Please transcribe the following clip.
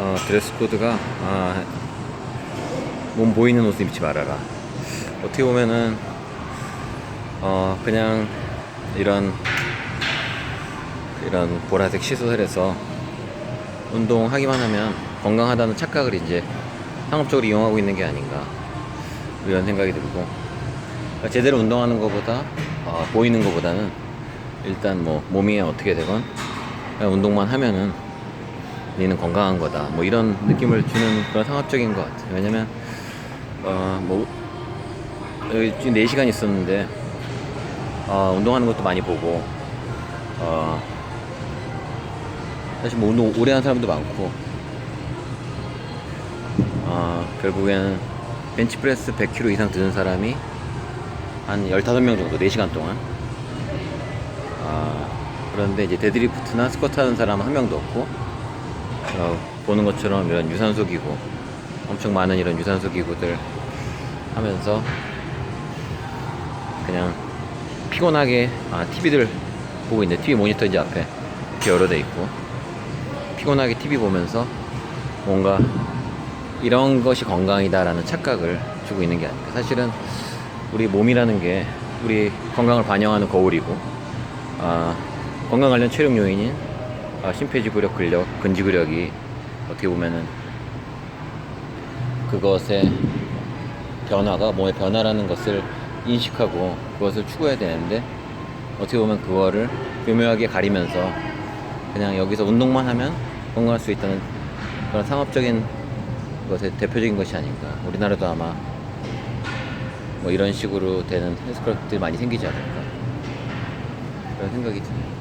어, 드레스 코드가 아, 몸 보이는 옷을 입지 말아라. 어떻게 보면은 어, 그냥 이런 이런 보라색 시설에서 운동하기만 하면 건강하다는 착각을 이제 상업적으로 이용하고 있는 게 아닌가 이런 생각이 들고 그러니까 제대로 운동하는 것보다 어, 보이는 것보다는 일단 뭐 몸이 어떻게 되건 운동만 하면은 니는 건강한 거다. 뭐 이런 느낌을 주는 그런 상업적인 것 같아요. 왜냐면 어 뭐 여기 지금 4시간 있었는데 어, 운동하는 것도 많이 보고 어, 사실 뭐 운동 오래 한 사람도 많고 어, 결국에는 벤치프레스 100kg 이상 드는 사람이 한 15명 정도 4시간 동안. 아, 그런데 이제 데드리프트나 스쿼트 하는 사람은 한 명도 없고 어, 보는 것처럼 이런 유산소 기구 엄청 많은 이런 유산소 기구들 하면서 그냥 피곤하게 아 TV들 보고 있는데 TV 모니터 이제 앞에 이렇게 열어 돼 있고. 피곤하게 TV 보면서 뭔가 이런 것이 건강이다라는 착각을 주고 있는 게 아닐까 사실은 우리 몸이라는 게 우리 건강을 반영하는 거울이고 아, 건강 관련 체력 요인인 아, 심폐지구력 근력 근지구력이 어떻게 보면은 그것의 변화가 몸의 변화라는 것을 인식하고 그것을 추구해야 되는데 어떻게 보면 그거를 교묘하게 가리면서 그냥 여기서 운동만 하면 건강할 수 있다는 그런 상업적인 것의 대표적인 것이 아닌가. 우리나라도 아마 뭐 이런 식으로 되는 헬스클럽들이 많이 생기지 않을까. 그런 생각이 드네요